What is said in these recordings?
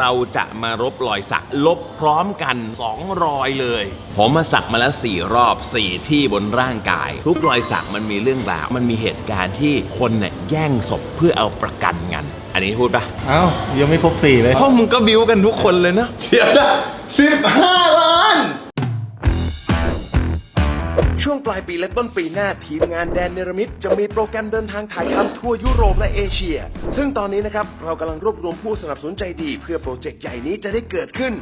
เราจะมารบรอยสัก ลบพร้อมกัน 2 รอยเลย ผมมาสักมาแล้ว 4 รอบ 4 ที่บนร่างกาย ทุกรอยสักมันมีเรื่องราว มันมีเหตุการณ์ที่คนเนี่ยแย่งศพเพื่อเอาประกันกัน อันนี้พูดปะเอ้ายังไม่ครบสี่เลย เพราะมึงก็บิ้วกันทุกคนเลยนะ เดี๋ยวนะสิบห้า ช่วงปลายปีและต้นปีหน้าทีมงานแดนเนรมิตจะมีโปรแกรมเดินทางถ่ายทำทั่วยุโรปและเอเชีย ซึ่งตอนนี้นะครับเรากำลังรวบรวมผู้สนับสนุนใจดี เพื่อโปรเจกต์ใหญ่นี้จะได้เกิดขึ้น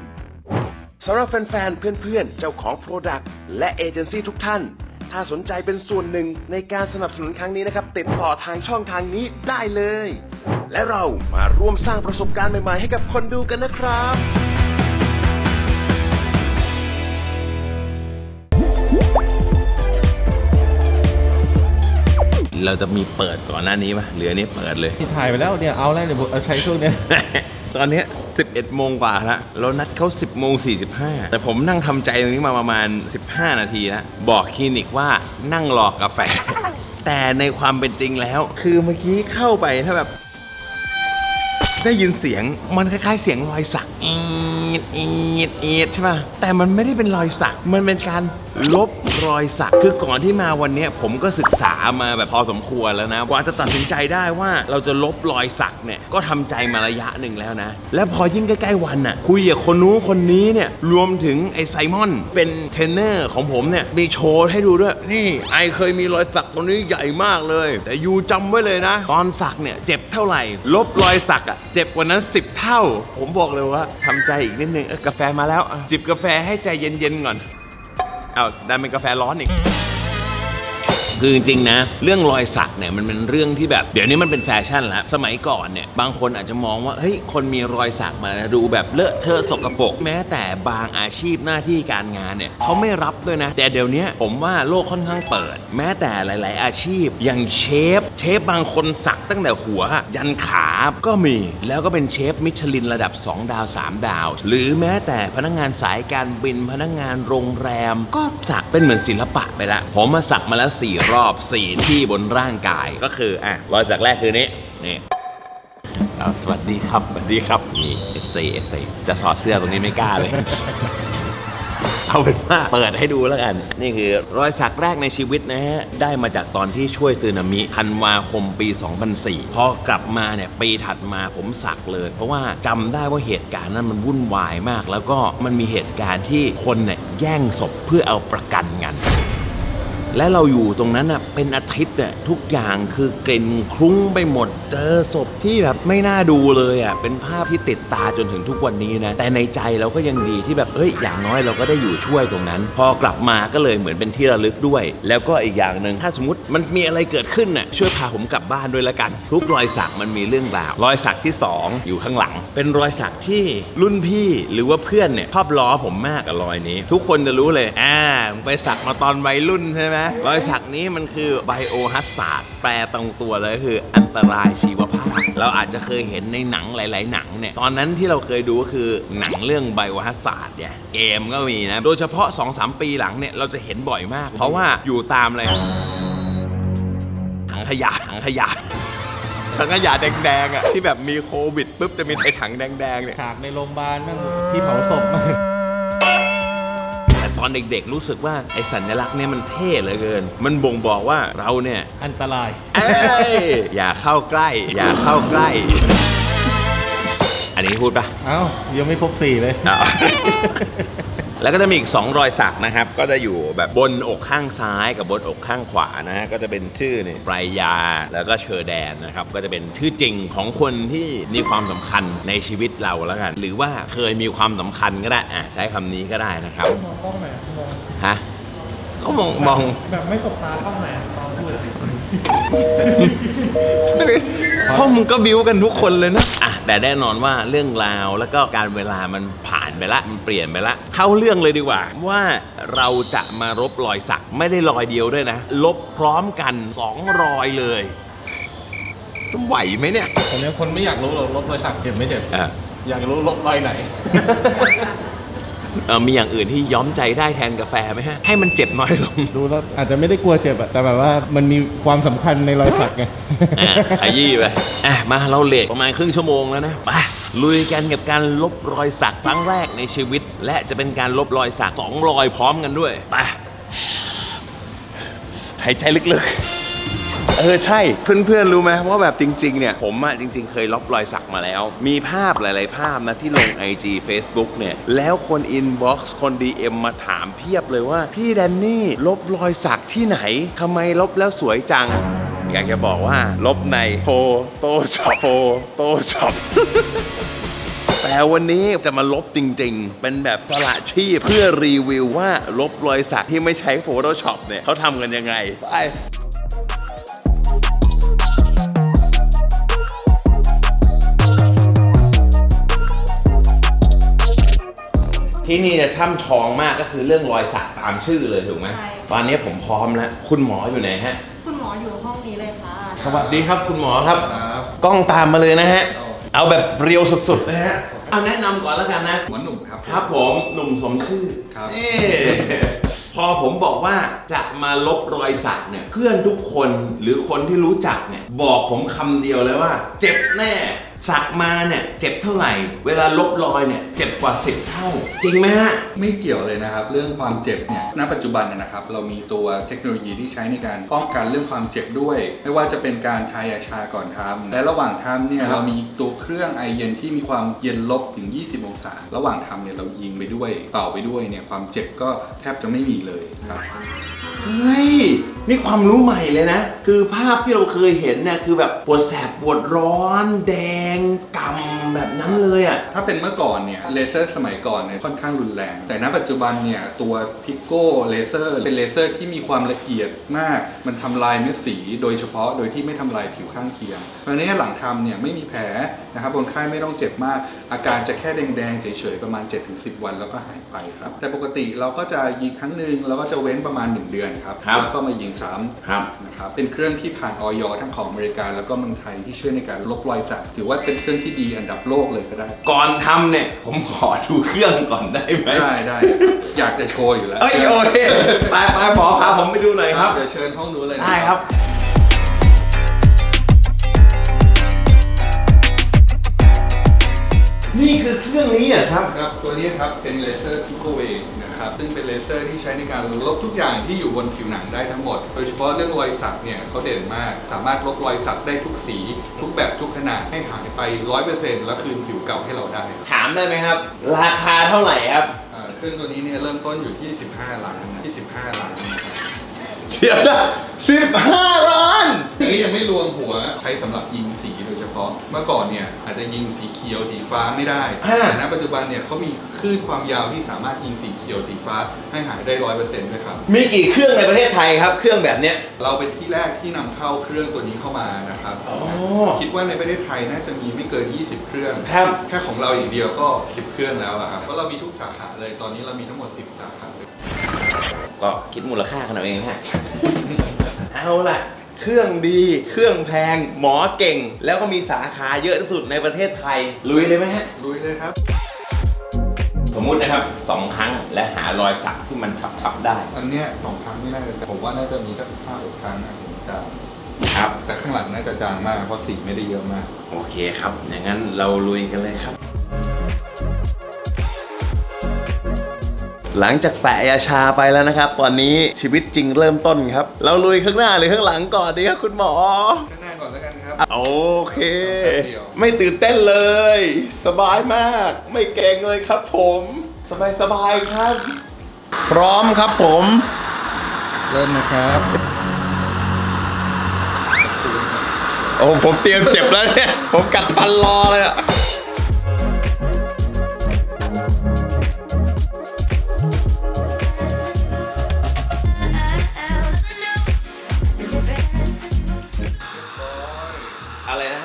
สำหรับแฟนๆ เพื่อนๆ เจ้าของโปรดักต์และเอเจนซี่ทุกท่าน ถ้าสนใจเป็นส่วนหนึ่งในการสนับสนุนครั้งนี้นะครับ ติดต่อทางช่องทางนี้ได้เลย และเรามาร่วมสร้างประสบการณ์ใหม่ๆ ให้กับคนดูกันนะครับ เราจะมีเปิดก่อนหน้านี้ปะหรืออันนี้เปิดเลยที่ถ่ายไปแล้วเนี่ยเอาแล้วเดี๋ยวผมเอาใช้ช่วงเนี้ย ตอนเนี้ย11 โมงกว่าแล้วเรานัดเขา 10 โมง 45 แต่ผมนั่งทำใจตรงนี้มาประมาณ 15 นาทีแล้ว บอกคลินิกว่านั่งรอกาแฟ แต่ในความเป็นจริงแล้ว คือเมื่อกี้เข้าไปถ้าแบบ ได้ยินเสียงมันคล้ายๆ เสียงรอยสักอีดอีดอีดใช่ป่ะแต่มันไม่ได้เป็นรอยสัก มันเป็นการลบรอยสักคือก่อนที่มาวันนี้ผมก็ศึกษามาแบบพอสมควรแล้วนะกว่าจะตัดสินใจได้ว่าเราจะลบรอยสักเนี่ยก็ทำใจมาระยะหนึ่งแล้วนะ แล้วพอยิ่งใกล้ๆวันน่ะคุยกับคนนู้นคนนี้เนี่ยรวมถึงไอ้ไซมอน เป็นเทรนเนอร์ของผมเนี่ยมีโชว์ให้ดูด้วย นี่ไอเคยมีรอยสักตรงนี้ใหญ่มากเลย แต่ยูจำไว้เลยนะ ตอนสักเนี่ยเจ็บเท่าไหร่ ลบรอยสักอะเจ็บกว่านั้น 10 เท่า ผมบอกเลยว่าทำใจอีกนิดนึงกาแฟมาแล้วจิบกาแฟให้ใจเย็นๆก่อน อาดันเป็นกาแฟร้อนอีก คือจริงๆนะ เรื่องรอยสักเนี่ยมันเป็นเรื่องที่แบบ เดี๋ยวนี้มันเป็นแฟชั่นแล้วสมัยก่อนเนี่ยบางคนอาจจะมองว่าเฮ้ยคนมีรอยสักมาดูแบบเลอะเทอะสกปรกแม้แต่บางอาชีพหน้าที่การงานเนี่ยเขาไม่รับด้วยนะ แต่เดี๋ยวนี้ผมว่าโลกค่อนข้างเปิด แม้แต่หลาย ๆ อาชีพอย่างเชฟ เชฟบางคนสักตั้งแต่หัว ยันขาก็มีแล้วก็เป็นเชฟมิชลินระดับ 2 ดาว 3 ดาว หรือแม้แต่พนักงานสายการบินพนักงานโรงแรม ก็สักเป็นเหมือนศิลปะไปละผมมาสักมาแล้ว4รอบ 4 ที่บนร่างกายก็คืออะรอยสักแรกคือนี้นี่สวัสดีครับสวัสดีครับนี่ FC FC จะสอดเสื้อตรงนี้ไม่กล้าเลย เอาเป็นว่าเปิดให้ดูแล้วกัน นี่คือรอยสักแรกในชีวิตนะฮะ ได้มาจากตอนที่ช่วยซึนามิธันวาคมปี 2004 พอกลับมาเนี่ย ปีถัดมาผมสักเลย เพราะว่าจำได้ว่าเหตุการณ์นั้นมันวุ่นวายมาก แล้วก็มันมีเหตุการณ์ที่คนเนี่ยแย่งศพเพื่อเอาประกันกัน และเราอยู่ตรงนั้นอะเป็นอาทิตย์อะทุกอย่างคือกลิ่นคลุ้งไปหมด เจอศพที่แบบไม่น่าดูเลยอะเป็นภาพที่ติดตาจนถึงทุกวันนี้นะ แต่ในใจเราก็ยังดีที่แบบเอ้ยอย่างน้อยเราก็ได้อยู่ช่วยตรงนั้น พอกลับมาก็เลยเหมือนเป็นที่ระลึกด้วย แล้วก็อีกอย่างหนึ่งถ้าสมมติมันมีอะไรเกิดขึ้นน่ะช่วยพาผมกลับบ้านด้วยละกัน ทุกรอยสักมันมีเรื่องราวรอยสักที่สองอยู่ข้างหลัง เป็นรอยสักที่รุ่นพี่หรือว่าเพื่อนเนี่ยชอบล้อผมมากกับรอยนี้ ทุกคนจะรู้เลยอ่าไปสักมาตอนวัยรุ่นใช่ไหมรอยสักนี้มันคือไบโอฮัสซาร์ดแปลตรงตัวเลยคืออันตรายชีวภาพ เราอาจจะเคยเห็นในหนังหลาย ๆ หนังเนี่ย ตอนนั้นที่เราเคยดูก็คือหนังเรื่องไบโอฮัสซาร์ดเนี่ยเกมก็มีนะ โดยเฉพาะ 2-3 ปีหลังเนี่ยเราจะเห็นบ่อยมาก เพราะว่าอยู่ตามอะไรถังขยะถังขยะถังขยะแดงๆอะที่แบบมีโควิดปุ๊บจะมีไอถังแดงๆเนี่ย ฉากในโรงพยาบาลมั่งที่เผาศพ ต่ตอนเด็กๆ รู้สึกว่าไอ้สัญลักษณ์เนี่ยมันเท่เหลือเกิน มันบ่งบอกว่าเราเนี่ยอันตราย เอ้ยอย่าเข้าใกล้ อย่าเข้าใกล้ อันนี้พูดปะเอ้ายังไม่ครบสี่เลย อ้าว แล้วก็จะมีอีก 2 รอยสักนะครับ ก็จะอยู่แบบบนอกข้างซ้ายกับบนอกข้างขวานะฮะก็จะเป็นชื่อเนี่ยปรายยาแล้วก็เชอร์แดนนะครับ ก็จะเป็นชื่อจริงของคนที่มีความสำคัญในชีวิตเราแล้วกัน หรือว่าเคยมีความสำคัญก็ได้อะใช้คำนี้ก็ได้นะครับมองกล้องไหนมองฮะก็มองมอง แบบไม่สบตากล้องไหนตอนพูดเพราะมึงก็บิ้วกันทุกคนเลยนะ อะ แต่แน่นอนว่าเรื่องราวแล้วก็การเวลามันผ่านไปละมันเปลี่ยนไปละเข้าเรื่องเลยดีกว่า ว่าเราจะมารบรอยสักไม่ได้รอยเดียวด้วยนะ ลบพร้อมกันสองรอยเลยไหวไหมเนี่ยตอนนี้คนไม่อยากรู้หรอกลบรอยสักเจ็บไม่เจ็บ อะ อยากรู้ลบรอยไหน เออมีอย่างอื่นที่ย้อมใจได้แทนกาแฟไหมฮะ ให้มันเจ็บน้อยลง ดูแล้วอาจจะไม่ได้กลัวเจ็บอะแต่แบบว่ามันมีความสำคัญในรอยสักไง อะขยี้ไปอะมาเราเลทประมาณครึ่งชั่วโมงแล้วนะไปลุยกันกับการลบรอยสักครั้งแรกในชีวิต และจะเป็นการลบรอยสักสองรอยพร้อมกันด้วยไปหายใจลึกๆ เออใช่เพื่อนๆรู้ไหมว่าแบบจริงๆเนี่ยผมอะจริง ๆ เคยลบรอยสักมาแล้ว มีภาพหลาย ๆ ภาพนะที่ลง IG Facebook เนี่ยแล้วคนอินบ็อกซ์คน DM มาถามเพียบเลยว่า พี่แดนนี่ลบรอยสักที่ไหนทำไมลบแล้วสวยจัง อยากจะบอกว่า ลบในโฟโต้ช็อปโฟโต้ช็อปแต่วันนี้จะมาลบจริงๆ เป็นแบบสละชีพเพื่อรีวิวว่าลบรอยสักที่ไม่ใช้ Photoshop เนี่ยเขาทำกันยังไงไป ที่นี่จะช่ำชองมากก็คือเรื่องรอยสักตามชื่อเลยถูกไหมใช่ ตอนนี้ผมพร้อมแล้ว คุณหมออยู่ไหนฮะ คุณหมออยู่ห้องนี้เลยค่ะ สวัสดีครับคุณหมอครับ ครับกล้องตามมาเลยนะฮะ เอาแบบเรียวสุดๆนะฮะ เอาแนะนำก่อนแล้วกันนะ หัวหนุ่มครับ ครับผมหนุ่มสมชื่อครับ เอ้พอผมบอกว่าจะมาลบรอยสักเนี่ย เพื่อนทุกคนหรือคนที่รู้จักเนี่ย บอกผมคำเดียวเลยว่า เจ็บแน่ สักมาเนี่ยเจ็บเท่าไหร่ เวลาลบรอยเนี่ยเจ็บกว่า10เท่า จริงไหมฮะ ไม่เกี่ยวเลยนะครับ เรื่องความเจ็บเนี่ยณปัจจุบันเนยนะครับ เรามีตัวเทคโนโลยีที่ใช้ในการป้องกันเรื่องความเจ็บด้วย ไม่ว่าจะเป็นการทายาชาก่อนทำและระหว่างทำเนี่ยครับเรามีตัวเครื่องไอเย็นที่มีความเย็นลบถึง 20 องศา ระหว่างทำเนี่ยเรายิงไปด้วยเป่าไปด้วยเนี่ยความเจ็บก็แทบจะไม่มีเลยครับ เฮ้ย นี่ความรู้ใหม่เลยนะ คือภาพที่เราเคยเห็นเนี่ยคือแบบปวดแสบปวดร้อน แดงกำแบบนั้นเลยอะ ถ้าเป็นเมื่อก่อนเนี่ยเลเซอร์สมัยก่อนเนี่ยค่อนข้างรุนแรง แต่ณปัจจุบันเนี่ยตัวพิโก้เลเซอร์เป็นเลเซอร์ที่มีความละเอียดมาก มันทำลายเม็ดสีโดยเฉพาะโดยที่ไม่ทำลายผิวข้างเคียง เพราะฉะนั้นหลังทำเนี่ยไม่มีแผลนะครับคนไข้ไม่ต้องเจ็บมาก อาการจะแค่แดงๆเฉยๆประมาณ 7-10 วันแล้วก็หายไปครับแต่ปกติเราก็จะยิงครั้งหนึ่งแล้วก็จะเว้นประมาณ 1 เดือนครับครับแล้วก็มายิงซ้ำครับนะครับเป็นเครื่องที่ผ่านออยทั้งของอเมริกาแล้วก็เมืองไทยที่ช่วยในการลบรอยสักถือว่าเป็นเครื่องที่ดีอันดับโลกเลยก็ได้ ก่อนทำเนี่ย ผมขอดูเครื่องก่อนได้ไหมได้ได้อยากจะโชว์อยู่แล้วเอ้ยโอเคไปไปหมอพาผมไปดูหน่อยครับเดี๋ยวเชิญห้องนู้นเลยนะ ได้ครับ นี่คือเครื่องนี้อะครับ ครับ ตัวนี้ครับเป็นเลเซอร์พิโคเวนะครับ ซึ่งเป็นเลเซอร์ที่ใช้ในการลบทุกอย่างที่อยู่บนผิวหนังได้ทั้งหมด โดยเฉพาะเรื่องรอยสักเนี่ยเขาเด่นมาก สามารถลบรอยสักได้ทุกสี ทุกแบบทุกขนาดให้หายไป 100%แล้วคืนผิวเก่าให้เราได้ถามได้ไหมครับ ราคาเท่าไหร่ครับอ่าเครื่องตัวนี้เนี่ยเริ่มต้นอยู่ที่ 15 ล้านนะที่15ล้านนะครับ เดี๋ยวนะสิบห้าล้าน อันนี้ยังไม่รวมหัวใช้สำหรับยิงสีโดยเฉพาะ เมื่อก่อนเนี่ยอาจจะยิงสีเขียวสีฟ้าไม่ได้อ่า แต่ณปัจจุบันเนี่ยเขามีคลื่นความยาวที่สามารถยิงสีเขียวสีฟ้าให้หายได้ร้อยเปอร์เซ็นต์ด้วยครับ มีกี่เครื่องในประเทศไทยครับ เครื่องแบบเนี้ย เราเป็นที่แรกที่นำเข้าเครื่องตัวนี้เข้ามานะครับ อ๋อคิดว่าในประเทศไทยน่าจะมีไม่เกิน 20 เครื่อง ครับ แค่ของเราอย่างเดียวก็ 10 เครื่องแล้วอะครับ เพราะเรามีทุกสาขาเลย ตอนนี้เรามีทั้งหมด 10 สาขาเลย ก็คิดมูลค่ากันเอาเองนะฮะ เอาล่ะ เครื่องดี เครื่องแพง หมอเก่ง แล้วก็มีสาขาเยอะที่สุดในประเทศไทย ลุยเลยไหมฮะ ลุยเลยครับ สมมุตินะครับสองครั้งและหารอยสักที่มันทับทับๆได้ อันเนี้ยสองครั้งไม่น่าจะผมว่าน่าจะมีสักห้าหกครั้งนะถึงจะครับ แต่ข้างหลังน่าจะจางมากเพราะสีไม่ได้เยอะมาก โอเคครับ อย่างนั้นเราลุยกันเลยครับ หลังจากแปะยาชาไปแล้วนะครับ ตอนนี้ชีวิตจริงเริ่มต้นครับ เราลุยข้างหน้าหรือข้างหลังก่อนดีครับคุณหมอ ข้างหน้าก่อนแล้วกันครับ โอเคแป๊บเดียวไม่ตื่นเต้นเลย สบายมาก ไม่เกรงเลยครับผม สบายสบายๆครับ พร้อมครับผม เริ่มนะครับ โอ้ผมเตรียมเจ็บแล้วเนี่ย ผมกัดฟันรอเลยอะ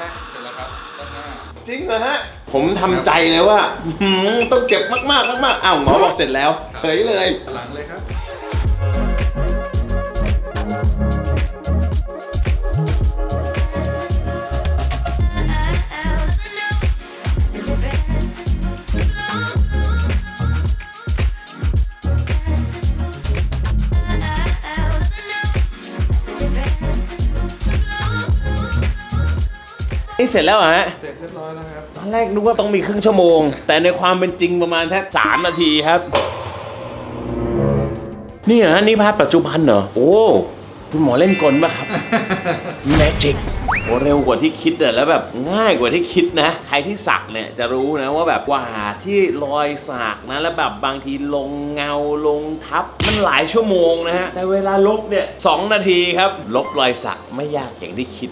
ฮะเสร็จแล้วครับด้านหน้า จริงเหรอฮะ ผมทำใจเลยว่า อื้อหือต้องเจ็บมากๆมากๆอ้าวหมอบอกเสร็จแล้วเฉยเลย หลังเลยครับ นี่เสร็จแล้วเหรอฮะ เสร็จเรียบร้อยแล้วครับอนแรกนึกว่าต้องมีครึ่งชั่วโมง แต่ในความเป็นจริงประมาณแค่สามนาทีครับ นี่เหรอนี่ภาพปัจจุบันเหรอ โอ้ คุณหมอเล่นกลปะครับ แมจิกโอ้เร็วกว่าที่คิดอะแล้วแบบง่ายกว่าที่คิดนะ ใครที่สักเนี่ยจะรู้นะว่าแบบกว่าที่รอยสักนะแล้วแบบบางทีลงเงาลงทับ มันหลายชั่วโมงนะฮะแต่เวลาลบเนี่ยสองนาทีครับ ลบรอยสักไม่ยากอย่างที่คิด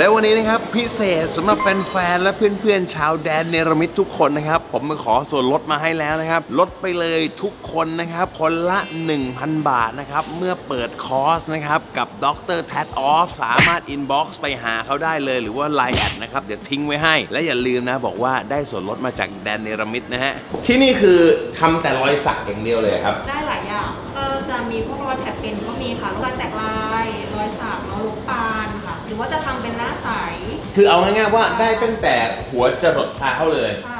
และวันนี้นะครับพิเศษสำหรับแฟนๆและเพื่อนๆชาวแดนเนรมิตทุกคนนะครับ ผมมาขอส่วนลดมาให้แล้วนะครับลดไปเลยทุกคนนะครับ คนละ 1,000 บาทนะครับ เมื่อเปิดคอร์สนะครับกับดรแท t ออฟสามารถอินบ็อกซ์ไปหาเขาได้เลยหรือว่า Line แอดนะครับ เดี๋ยวทิ้งไว้ให้ และอย่าลืมนะบอกว่าได้ส่วนลดมาจากแดนเนรมิตนะฮะ ที่นี่คือทำแต่รอยสักอย่างเดียวเลยครับ ได้หลายอย่าง ก็จะมีพวกรอยแถบเป็นก็มีค่ะรอยแตกลาย รอยสักเนาะลูกปาน รือว่าจะทำเป็นหน้าใส คือเอาง่ายๆว่าได้ตั้งแต่หัวจรดเท้าเลย ใช่